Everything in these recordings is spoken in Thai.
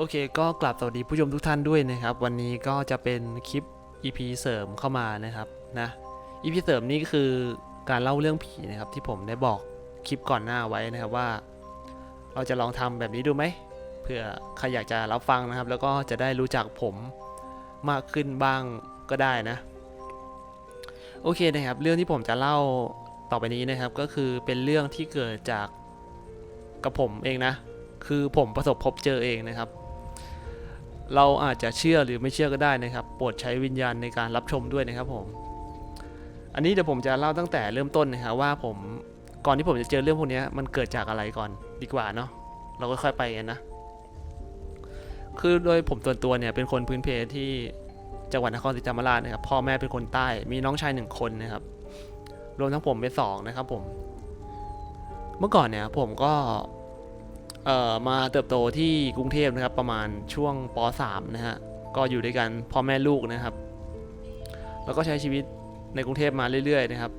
โอเคก็กลับสวัสดีผู้ชมทุกท่านด้วยนะครับ วันนี้ก็จะเป็นคลิป EP เสริมเข้ามานะครับนะ EP เสริมนี่ก็คือการเล่าเรื่องผีนะครับที่ผมได้บอกคลิปก่อนหน้าไว้นะครับว่า เราจะลองทำแบบนี้ดูไหมเพื่อใครอยากจะรับฟังนะครับ แล้วก็จะได้รู้จักผมมากขึ้นบ้างก็ได้นะ โอเคนะครับ เรื่องที่ผมจะเล่าต่อไปนี้นะครับ ก็คือเป็นเรื่องที่เกิดจากกับผมเองนะ คือผมประสบพบเจอเองนะครับ เราอาจจะเชื่อหรือไม่เชื่อก็ได้นะครับ โปรดใช้วิญญาณในการรับชมด้วยนะครับผม อันนี้เดี๋ยวผมจะเล่าตั้งแต่เริ่มต้นนะครับว่าผมก่อนที่ผมจะเจอเรื่องพวกนี้มันเกิดจากอะไรก่อนดีกว่าเนาะเราก็ค่อยไปกันนะ คือโดยผมส่วนตัวเนี่ยเป็นคนพื้นเพที่จังหวัดนครศรีธรรมราชนะครับ พ่อแม่เป็นคนใต้มีน้องชายหนึ่งคนนะครับ รวมทั้งผมเป็นสองนะครับผม เมื่อก่อนเนี่ยผมก็ มาเติบโตที่กรุงเทพนะครับ ประมาณช่วงป .3 นะฮะ ก็อยู่ด้วยกันพ่อแม่ลูกนะครับ แล้วก็ใช้ชีวิตในกรุงเทพมาเรื่อยๆนะครับ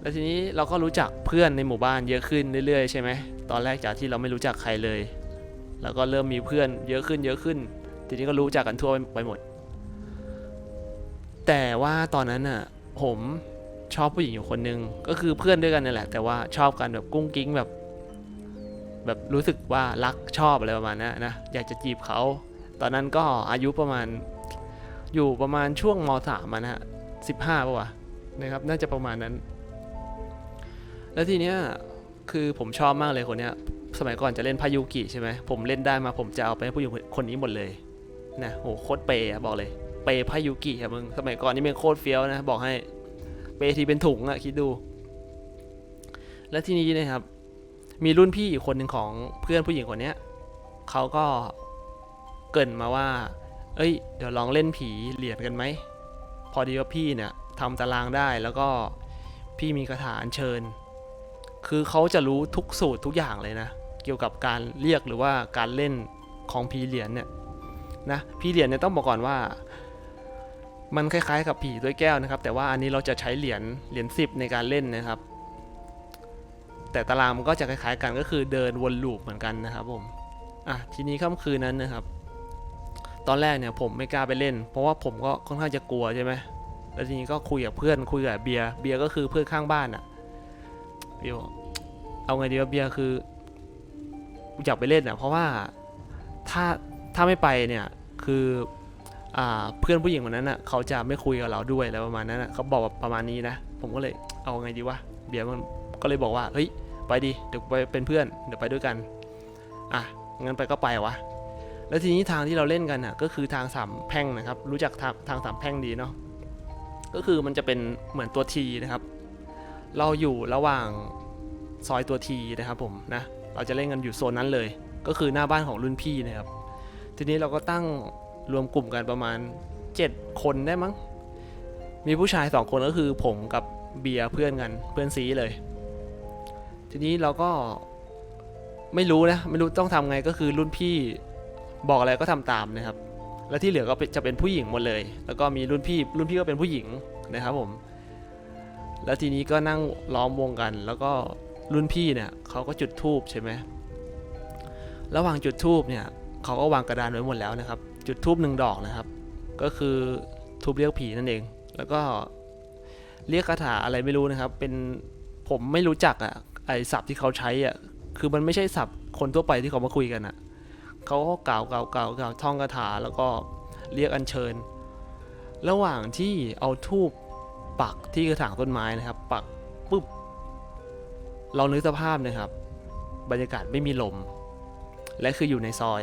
แล้วทีนี้เราก็รู้จักเพื่อนในหมู่บ้านเยอะขึ้นเรื่อยๆใช่ไหมตอนแรกจากที่เราไม่รู้จักใครเลย แล้วก็เริ่มมีเพื่อนเยอะขึ้นเยอะขึ้น ทีนี้ก็รู้จักกันทั่วไปหมด แต่ว่าตอนนั้นน่ะผมชอบผู้หญิงอยู่คนนึงก็คือเพื่อนด้วยกันนี่แหละ แต่ว่าชอบกันแบบกุ้งกิ้งแบบ แบบรู้สึกว่ารักชอบอะไรประมาณนั้นนะอยากจะจีบเขา ตอนนั้นก็อายุประมาณอยู่ประมาณช่วงมสามนะฮะสิบห้าป่ะวะนะครับน่าจะประมาณนั้น แล้วทีเนี้ยคือผมชอบมากเลยคนเนี้ย สมัยก่อนจะเล่นพายุกิใช่ไหมผมเล่นได้มาผมจะเอาไปให้ผู้หญิงคนนี้หมดเลยนะโหโคตรเปย์อะบอกเลย เปย์พายุกิอะมึงสมัยก่อนนี่เป็นโคตรเฟี้ยวนะ บอกให้เปย์ทีเป็นถุงอะคิดดู แล้วทีนี้นะครับ มีรุ่นพี่อีกคนหนึ่งของเพื่อนผู้หญิงคนเนี้ยเขาก็เกินมาว่า เอ้ย เดี๋ยวลองเล่นผีเหรียญกันไหม พอดีว่าพี่เนี่ยทำตารางได้แล้วก็พี่มีคาถาอัญเชิญ คือเขาจะรู้ทุกสูตรทุกอย่างเลยนะ เกี่ยวกับการเรียกหรือว่าการเล่นของผีเหรียญเนี่ยนะ ผีเหรียญเนี่ยต้องบอกก่อนว่า มันคล้ายๆ กับผีด้วยแก้วนะครับ แต่ว่าอันนี้เราจะใช้เหรียญเหรียญสิบในการเล่นนะครับ แต่ตารางมันก็จะคล้ายๆกันก็คือเดินวนลูปเหมือนกันนะครับผมอะทีนี้ค่ำคืนนั้นนะครับ ตอนแรกเนี่ยผมไม่กล้าไปเล่น เพราะว่าผมก็ค่อนข้างจะกลัวใช่ไหมแล้วทีนี้ก็คุยกับเพื่อนคุยกับเบียร์เบียร์ก็คือเพื่อนข้างบ้านอะ่ะเบียร์บอกเอาไงดีวะเบียร์คืออยากไปเล่นอะ่ะเพราะว่าถ้าถ้าไม่ไปเนี่ยคืออ่าเพื่อนผู้หญิงคนนั้นอะเขาจะไม่คุยกับเราด้วยอะไรประมาณนั้นอะเขาบอกประมาณนี้นะ ผมก็เลยเอาไงดีวะเบียร์มัน ก็เลยบอกว่าเฮ้ยไปดิเดี๋ยวไปเป็นเพื่อนเดี๋ยวไปด้วยกันอะงั้นไปก็ไปวะแล้วทีนี้ทางที่เราเล่นกันอะก็คือทางสามแพ่งนะครับ รู้จักทางทางสามแพ่งดีเนาะก็คือมันจะเป็นเหมือนตัวทีนะครับ เราอยู่ระหว่างซอยตัวทีนะครับผมนะเราจะเล่นกันอยู่โซนนั้นเลย ก็คือหน้าบ้านของรุ่นพี่นะครับ ทีนี้เราก็ตั้งรวมกลุ่มกันประมาณ 7 คนได้มั้ง มีผู้ชาย 2 คนก็คือผมกับเบียร์เพื่อนกันเพื่อนซีเลย ทีนี้เราก็ไม่รู้นะไม่รู้ต้องทำไงก็คือรุ่นพี่บอกอะไรก็ทำตามนะครับ แล้วที่เหลือก็จะเป็นผู้หญิงหมดเลย แล้วก็มีรุ่นพี่รุ่นพี่ก็เป็นผู้หญิงนะครับผม แล้วทีนี้ก็นั่งล้อมวงกัน แล้วก็รุ่นพี่เนี่ยเขาก็จุดธูปใช่ไหมระหว่างจุดธูปเนี่ยเขาก็วางกระดานไว้หมดแล้วนะครับ จุดธูปหนึ่งดอกนะครับ ก็คือธูปเรียกผีนั่นเอง แล้วก็เรียกคาถาอะไรไม่รู้นะครับ เป็นผมไม่รู้จักอะ ไอศัพท์ที่เขาใช้อะคือมันไม่ใช่ศัพท์คนทั่วไปที่เขามาคุยกันอะเขาก็กล่าวกล่าวกล่าวกล่าวท่องคาถาแล้วก็เรียกอัญเชิญ ระหว่างที่เอาทูบปักที่กระถางต้นไม้นะครับ ปักปุ๊บเรานึกสภาพนะครับ บรรยากาศไม่มีลม และคืออยู่ในซอย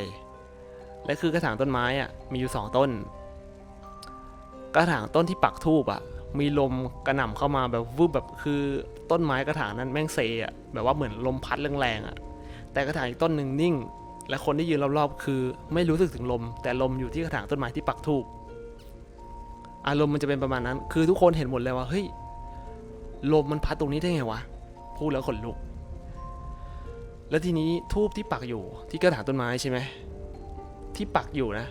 และคือกระถางต้นไม้อะมีอยู่สองต้น กระถางต้นที่ปักทูบอะ มีลมกระหน่ำเข้ามาแบบวืบแบบคือต้นไม้กระถางนั้นแม่งเซอะแบบว่าเหมือนลมพัดแรงๆอะแต่กระถางอีกต้นหนึ่งนิ่ง และคนที่ยืนรอบๆคือไม่รู้สึกถึงลม แต่ลมอยู่ที่กระถางต้นไม้ที่ปักทูบอารมณ์มันจะเป็นประมาณนั้น คือทุกคนเห็นหมดเลยว่าเฮ้ยลมมันพัดตรงนี้ได้ไงวะพูดแล้วขนลุก แล้วทีนี้ทูบที่ปักอยู่ที่กระถางต้นไม้ใช่ไหมที่ปักอยู่นะ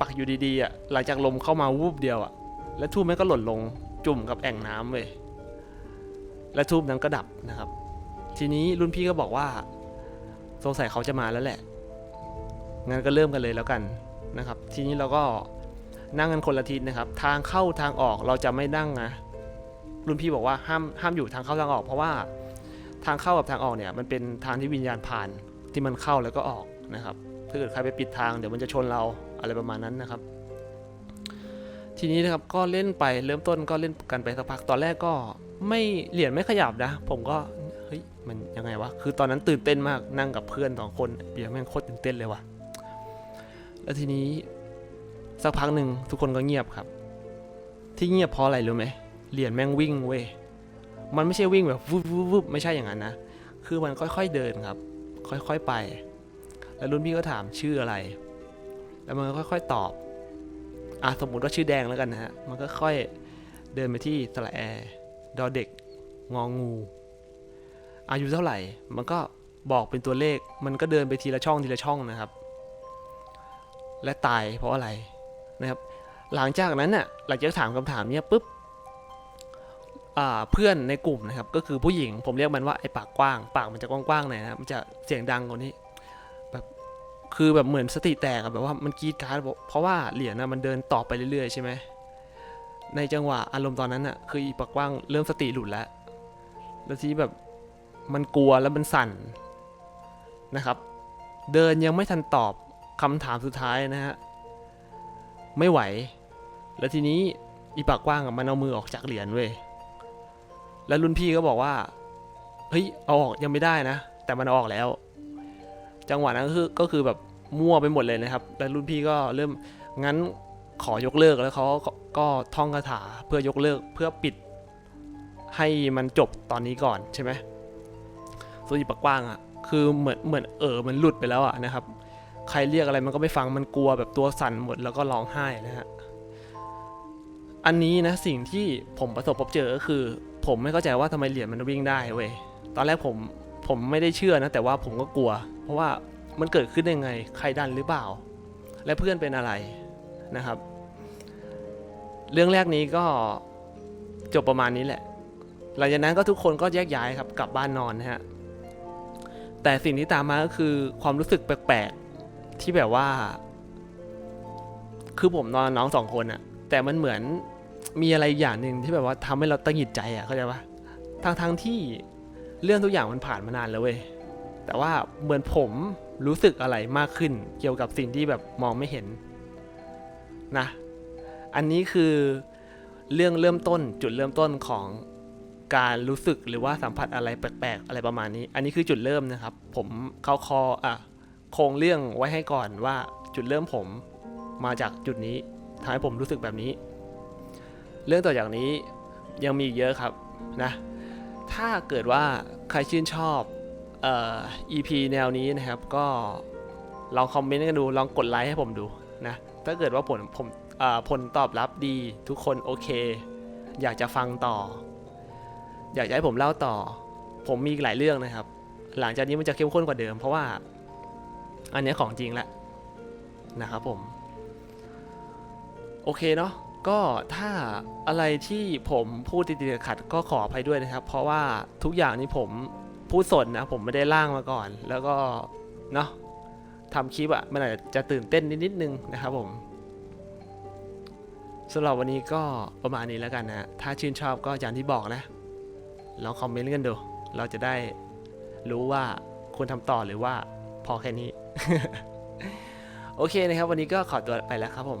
ปักอยู่ดีๆอะหลังจากลมเข้ามาวูบเดียวอะ แล้วทูบแม่ก็หล่นลง จุ่มกับแอ่งน้ำเว้ยและทูบนั้นก็ดับนะครับ ทีนี้รุ่นพี่ก็บอกว่า สงสัยเขาจะมาแล้วแหละงั้นก็เริ่มกันเลยแล้วกันนะครับ ทีนี้เราก็นั่งกันคนละทิศนะครับ ทางเข้าทางออกเราจะไม่นั่งนะรุ่นพี่บอกว่าห้ามห้ามอยู่ทางเข้าทางออก เพราะว่าทางเข้ากับทางออกเนี่ยมันเป็นทางที่วิญญาณผ่านที่มันเข้าแล้วก็ออกนะครับถ้าเกิดใครไปปิดทางเดี๋ยวมันจะชนเราอะไรประมาณนั้นนะครับ ทีนี้นะครับก็เล่นไปเริ่มต้นก็เล่นกันไปสักพักตอนแรกก็ไม่เหรียญไม่ขยับนะ ผมก็เฮ้ยมันยังไงวะคือตอนนั้นตื่นเต้นมากนั่งกับเพื่อนสองคนเบียร์แม่งโคตรตื่นเต้นเลยว่ะแล้วทีนี้สักพักหนึ่งทุกคนก็เงียบครับ ที่เงียบเพราะอะไรรู้ไหมเหรียญแม่งวิ่งเว้ยมันไม่ใช่วิ่งแบบวุบวุบวุบไม่ใช่อย่างนั้นนะคือมันค่อยๆเดินครับ ค่อยๆไป แล้วรุ่นพี่ก็ถามชื่ออะไร แล้วมันก็ค่อย ๆ ตอบ อะสมมุติว่าชื่อแดงแล้วกันนะฮะ มันก็ค่อยเดินไปที่สระแอร์ดอเด็ก งองู อายุเท่าไหร่ มันก็บอกเป็นตัวเลข มันก็เดินไปทีละช่องทีละช่องนะครับ และตายเพราะอะไรนะครับ หลังจากนั้นน่ะ หลังจากถามคำถามเนี้ยปุ๊บเพื่อนในกลุ่มนะครับ ก็คือผู้หญิง ผมเรียกมันว่าไอ้ปากกว้าง ปากมันจะกว้างๆหน่อยนะ มันจะเสียงดังกว่านี้ คือแบบเหมือนสติแตกอะแบบว่ามันกรีดกรารเพราะว่าเหรียญนะมันเดินต่อไปเรื่อยๆใช่ไหมในจังหวะอารมณ์ตอนนั้นอะคืออีปากว้างเริ่มสติหลุดแล้ว แล้วทีแบบมันกลัวแล้วมันสั่นนะครับ เดินยังไม่ทันตอบคำถามสุดท้ายนะฮะไม่ไหว แล้วทีนี้อีปากกว้างมันเอามือออกจากเหรียญเว้ยแล้วรุ่นพี่ก็บอกว่าเฮ้ยเอาออกยังไม่ได้นะ แต่มันออกแล้ว จังหวะนั้นก็คือก็คือแบบมั่วไปหมดเลยนะครับ แล้วรุ่นพี่ก็เริ่มงั้นขอยกเลิกแล้วเขาก็กท่องคาถาเพื่อยกเลิกเพื่อปิดให้มันจบตอนนี้ก่อนใช่ไหมส่วนอีปากกว้างอะ่ะคือเหมือนเหมือนเออมันหลุดไปแล้วอะนะครับ ใครเรียกอะไรมันก็ไม่ฟังมันกลัวแบบตัวสั่นหมดแล้วก็ร้องไห้นะฮะอันนี้นะสิ่งที่ผมประสบพบเจอก็คือ ผมไม่เข้าใจว่าทำไมเหรียญมันวิ่งได้เว้ยตอนแรกผม ผมไม่ได้เชื่อนะ แต่ว่าผมก็กลัว เพราะว่ามันเกิดขึ้นได้ไง ใครดันหรือเปล่า และเพื่อนเป็นอะไรนะครับ เรื่องแรกนี้ก็จบประมาณนี้แหละ หลังจากนั้นก็ทุกคนก็แยกย้ายครับกลับบ้านนอนนะฮะแต่สิ่งที่ตามมาก็คือความรู้สึกแปลกๆที่แบบว่า คือผมนอนน้องสองคนอะแต่มันเหมือนมีอะไรอย่างหนึ่งที่แบบว่าทำให้เราตังหิดใจอะเข้าใจปะทั้งทงที่ เรื่องทุกอย่างมันผ่านมานานแล้วเว้ย แต่ว่าเหมือนผมรู้สึกอะไรมากขึ้น เกี่ยวกับสิ่งที่แบบมองไม่เห็นนะ อันนี้คือเรื่องเริ่มต้นจุดเริ่มต้นของการรู้สึกหรือว่าสัมผัสอะไรแปลกๆ อะไรประมาณนี้ อันนี้คือจุดเริ่มนะครับ ผมเข้าคออะโครงเรื่องไว้ให้ก่อนว่าจุดเริ่มผมมาจากจุดนี้ทำให้ผมรู้สึกแบบนี้ เรื่องต่อจากนี้ยังมีอีกเยอะครับนะ ถ้าเกิดว่าใครชื่นชอบเอ่อ EP แนวนี้นะครับก็ลองคอมเมนต์กันดู ลองกดไลค์ให้ผมดูนะถ้าเกิดว่าผลผมอ่าผลตอบรับดีทุกคนโอเค อยากจะฟังต่อ อยากจะให้ผมเล่าต่อ ผมมีอีกหลายเรื่องนะครับ หลังจากนี้มันจะเข้มข้นกว่าเดิม เพราะว่า อันนี้ของจริงแล้วนะครับผม โอเคเนาะ ก็ถ้าอะไรที่ผมพูดติดๆขัดก็ขออภัยด้วยนะครับ เพราะว่าทุกอย่างนี้ผมพูดสดนะ ผมไม่ได้ล่างมาก่อน แล้วก็เนาะทำคลิปอะมันอาจจะตื่นเต้นนิดๆนึงนะครับผมสำหรับวันนี้ก็ประมาณนี้แล้วกันนะ ถ้าชื่นชอบก็อย่างที่บอกนะลองคอมเมนต์กันดู เราจะได้รู้ว่าควรทำต่อหรือว่าพอแค่นี้ โอเคนะครับ วันนี้ก็ขอตัวไปแล้วครับผม